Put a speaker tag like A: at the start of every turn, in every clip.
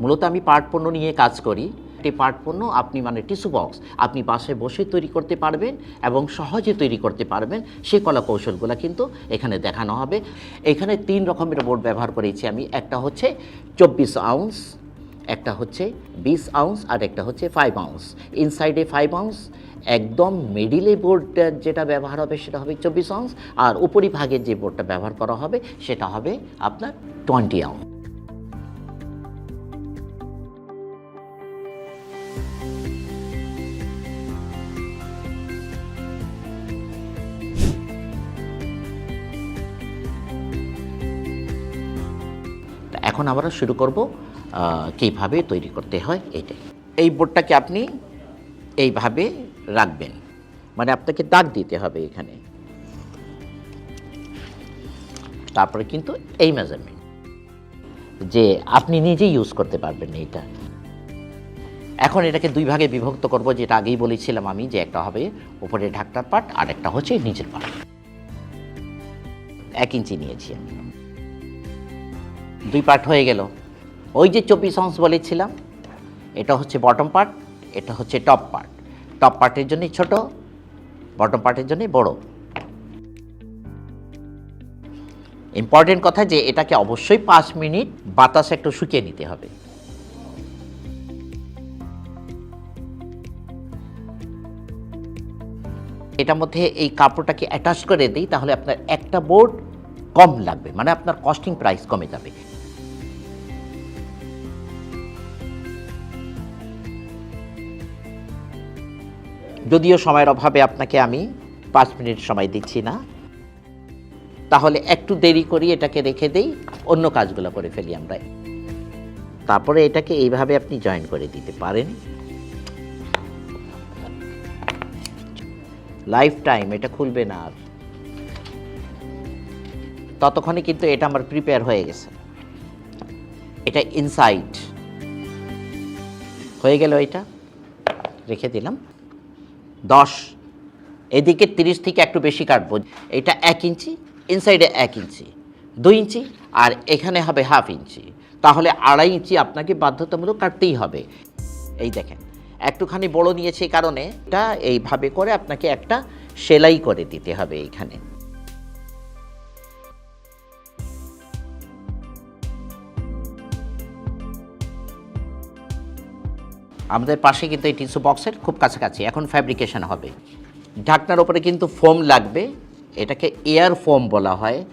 A: মূলত আমি পাট পণ্য নিয়ে কাজ করি। একটি পাট পণ্য আপনি মানে টিস্যু বক্স, আপনি বাসায় বসে তৈরি করতে পারবেন এবং সহজে তৈরি করতে পারবেন। সেই কলা কৌশলগুলো কিন্তু এখানে দেখানো হবে। এখানে তিন রকমের বোর্ড ব্যবহার করেছি আমি। একটা হচ্ছে চব্বিশ আউন্স, একটা হচ্ছে বিশ আউন্স, আর একটা হচ্ছে ফাইভ আউন্স। ইনসাইডে ফাইভ আউন্স, একদম মিডিলে বোর্ডটা যেটা ব্যবহার হবে সেটা হবে চব্বিশ আউন্স, আর উপরিভাগের যে বোর্ডটা ব্যবহার করা হবে সেটা হবে আপনার টোয়েন্টি আউন্স। এখন আমরা শুরু করব কীভাবে তৈরি করতে হয় এইটাই এই বোর্ডটাকে আপনি এইভাবে রাখবেন। মানে আপনাকে দাগ দিতে হবে এখানে। তারপরে কিন্তু এই মেজারমেন্ট যে আপনি নিজেই ইউজ করতে পারবেন এইটা। এখন এটাকে দুই ভাগে বিভক্ত করব, যেটা আগেই বলেছিলাম আমি, যে একটা হবে উপরে ঢাকটার পাট আর একটা হচ্ছে নিচের পাট এক ইঞ্চি নিয়েছি আমি। দুই পার্ট হয়ে গেল। ওই যে চব্বিশ অংশ বলেছিলাম, এটা হচ্ছে বটম পার্ট এটা হচ্ছে টপ পার্ট টপ পার্টের জন্য ছোট বটম পার্টের জন্য বড়। ইম্পর্টেন্ট কথা যে, এটাকে অবশ্যই পাঁচ মিনিট বাতাসে একটু শুকিয়ে নিতে হবে। এটার মধ্যে এই কাপড়টাকে অ্যাটাচ করে দিই, তাহলে আপনার একটা বোর্ড কম লাগবে মানে আপনার কস্টিং প্রাইস কমে যাবে। যদিও সময়ের অভাবে আপনাকে আমি পাঁচ মিনিট সময় দিচ্ছি না। তাহলে একটু দেরি করি, এটাকে রেখে দেই, অন্য কাজগুলো করে ফেলি আমরা। তারপরে এটাকে এইভাবে আপনি জয়েন করে দিতে পারেন। লাইফ টাইম এটা খুলবে না আর। ততক্ষণে কিন্তু এটা আমার প্রিপেয়ার হয়ে গেছে। এটা ইনসাইড হয়ে গেল এটা। রেখে দিলাম। দশ। এদিকে তিরিশ থেকে একটু বেশি কাটবো। এটা এক ইঞ্চি ইনসাইডে এক ইঞ্চি, দুই ইঞ্চি, আর এখানে হবে হাফ ইঞ্চি। তাহলে আড়াই ইঞ্চি আপনাকে বাধ্যতামূলক কাটতেই হবে। এই দেখেন, একটুখানি বড় নিয়েছে কারণে, এটা এইভাবে করে আপনাকে একটা সেলাই করে দিতে হবে এইখানে। আমাদের পাশে কিন্তু এই টিস্যু বক্সের খুব কাছাকাছি, এখন ফ্যাব্রিকেশন হবে। ঢাকনার ওপরে কিন্তু ফোম লাগবে, এটাকে এয়ার ফোম বলা হয়।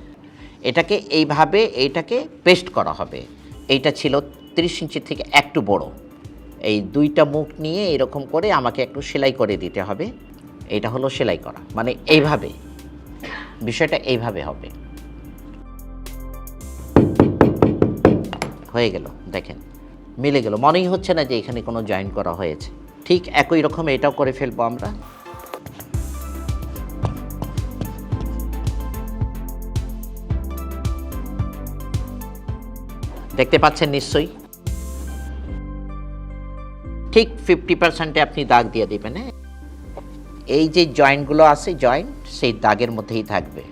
A: এটাকে এইভাবে, এইটাকে পেস্ট করা হবে। এইটা ছিল তিরিশ ইঞ্চি থেকে একটু বড়। এই দুইটা মুখ নিয়ে এরকম করে আমাকে একটু সেলাই করে দিতে হবে। এটা হলো সেলাই করা মানে এইভাবে। বিষয়টা এইভাবে হবে। হয়ে গেল, দেখেন। মিলে গেল। মনেই হচ্ছে না যে এখানে কোনো জয়েন করা হয়েছে। ঠিক একই রকম এটাও করে ফেলব আমরা। দেখতে পাচ্ছেন নিশ্চয়ই। ঠিক ফিফটি পার্সেন্টে আপনি দাগ দিয়ে দেবেন হ্যাঁ? এই যে জয়েন্টগুলো আছে জয়েন্ট সেই দাগের মধ্যেই থাকবে।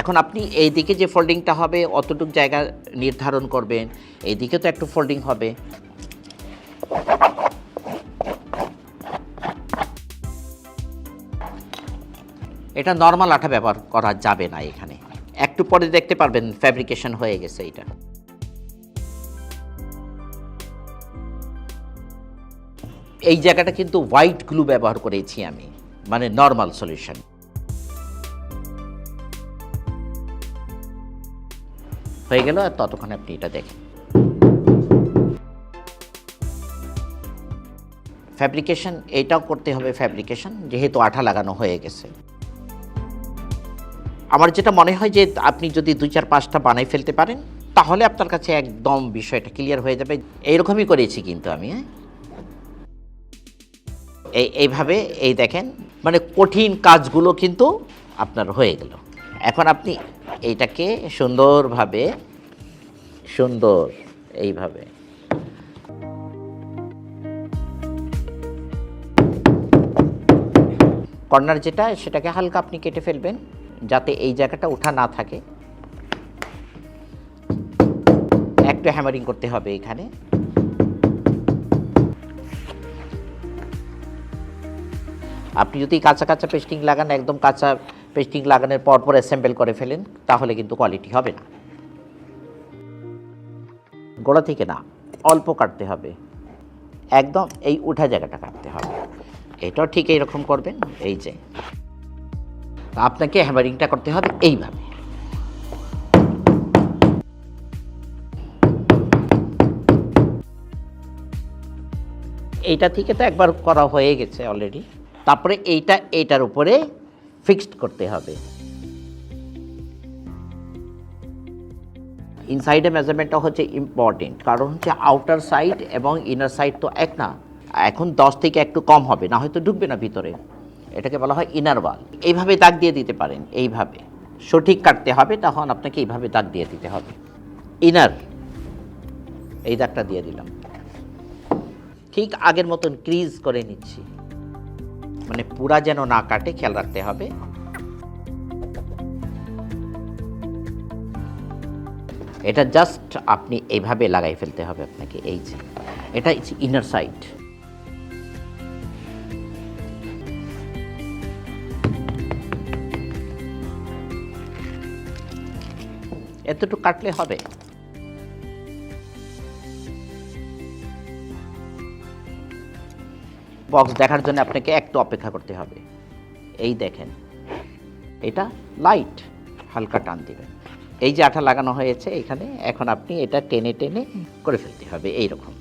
A: এখন আপনি এই দিকে যে ফোল্ডিংটা হবে, অতটুক জায়গা নির্ধারণ করবেন। এই দিকে তো একটু ফোল্ডিং হবে। এটা নর্মাল আঠা ব্যবহার করা যাবে না এখানে। একটু পরে দেখতে পারবেন ফ্যাব্রিকেশন হয়ে গেছে এটা এই জায়গাটা কিন্তু হোয়াইট গ্লু ব্যবহার করেছি আমি মানে নর্মাল সলিউশন হয়ে গেল আর ততক্ষণ আপনি এটা দেখেন। ফ্যাব্রিকেশন এইটাও করতে হবে ফ্যাব্রিকেশন যেহেতু আঠা লাগানো হয়ে গেছে। আমার যেটা মনে হয় যে আপনি যদি দুই চার পাঁচটা বানাই ফেলতে পারেন, তাহলে আপনার কাছে একদম বিষয়টা ক্লিয়ার হয়ে যাবে। এইরকমই করেছি কিন্তু আমি হ্যাঁ? এই, এইভাবে, এই দেখেন মানে কঠিন কাজগুলো কিন্তু আপনার হয়ে গেল। এখন আপনি এইটাকে সুন্দরভাবে, সুন্দর এইভাবে। কর্নার যেটা, সেটাকে হালকা আপনি কেটে ফেলবেন, যাতে এই জায়গাটা ওঠা না থাকে। একটু হ্যামারিং করতে হবে এখানে। আপনি যদি কাঁচা কাঁচা পেস্টিং লাগান, একদম কাঁচা পেস্টিং লাগানোর পর পর অ্যাসেম্বল করে ফেলেন, তাহলে কিন্তু কোয়ালিটি হবে না। গোড়া থেকে না, অল্প কাটতে হবে। একদম এই উঠা জায়গাটা কাটতে হবে। এটাও ঠিক এইরকম করবেন, এই যে। আপনাকে হ্যামারিংটা করতে হবে এইভাবে। এইটা থেকে তো একবার করা হয়ে গেছে অলরেডি তারপরে এইটা, এইটার উপরে ফিক্সড করতে হবে। ইনসাইডে মেজারমেন্টটা হচ্ছে ইম্পর্টেন্ট কারণ হচ্ছে আউটার সাইড এবং ইনার সাইড তো এক না। এখন দশ থেকে একটু কম হবে, না হয়তো ঢুকবে না ভিতরে। এটাকে বলা হয় ইনার ওয়াল এইভাবে দাগ দিয়ে দিতে পারেন, এইভাবে। সঠিক কাটতে হবে, তখন আপনাকে এইভাবে দাগ দিয়ে দিতে হবে। ইনার এই দাগটা দিয়ে দিলাম। ঠিক আগের মতন ক্রিজ করে নিচ্ছি। মানে পুরা যেন না কাটে, খেয়াল রাখতে হবে। এটা জাস্ট আপনি এইভাবে লাগাই ফেলতে হবে আপনাকে, এই যে। এটা ইনার সাইড এতটুকু কাটলে হবে। বক্স দেখার জন্য আপনাকে একটু অপেক্ষা করতে হবে। এই দেখেন, এটা লাইট হালকা টান দিবেন। এই যে আঠা লাগানো হয়েছে এখানে, এখন আপনি এটা টেনে টেনে করে ফেলতে হবে এই রকম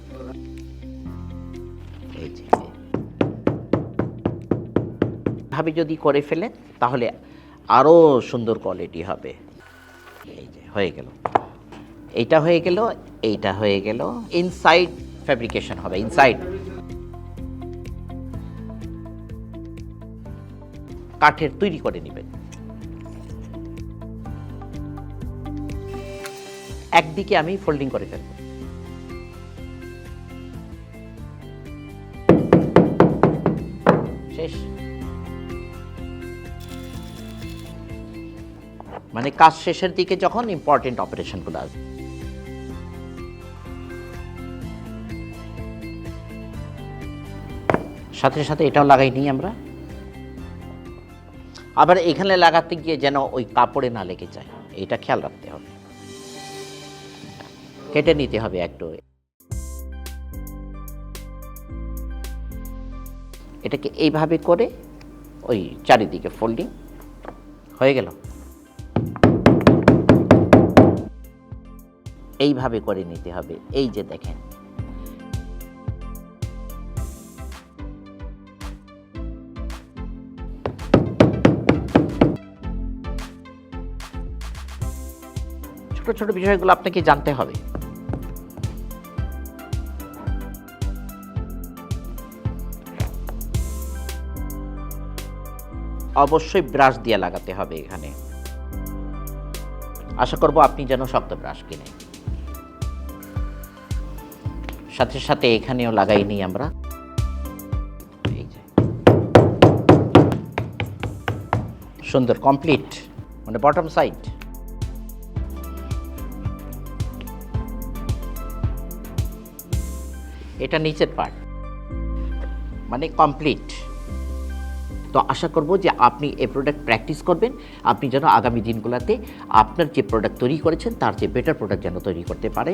A: ভাবে যদি করে ফেলেন, তাহলে আরও সুন্দর কোয়ালিটি হবে। এই যে, হয়ে গেল। এইটা হয়ে গেল, এইটা হয়ে গেল। ইনসাইড ফ্যাব্রিকেশন হবে ইনসাইড কাঠের তৈরি করে নেবেন। একদিকে আমি ফোল্ডিং করে ফেলব। শেষ। মানে কাজ শেষের দিকে যখন ইম্পর্টেন্ট অপারেশনগুলো আসবে। সাথে সাথে এটাও লাগাই নিই আমরা। আবার এখানে লাগাতে গিয়ে যেন ওই কাপড়ে না লেগে যায়। এটা খেয়াল রাখতে হবে। কেটে নিতে হবে একটু। এটাকে এইভাবে করে ওই চারিদিকে ফোল্ডিং হয়ে গেল। এইভাবে করে নিতে হবে। এই যে দেখেন ছোট বিষয়গুলো আপনাকে জানতে হবে। অবশ্যই ব্রাশ দিয়ে লাগাতে হবে এখানে। আশা করব আপনি যেন শক্ত ব্রাশ কিনে সাথে সাথে এখানেও লাগাই নিই আমরা। সুন্দর কমপ্লিট মানে বটম সাইড এটা নিচের পার্ট মানে কমপ্লিট তো আশা করব যে আপনি এই প্রোডাক্ট প্র্যাকটিস করবেন। আপনি যেন আগামী দিনগুলোতে আপনার যে প্রোডাক্ট তৈরি করেছেন, তার যে বেটার প্রোডাক্ট যেন তৈরি করতে পারে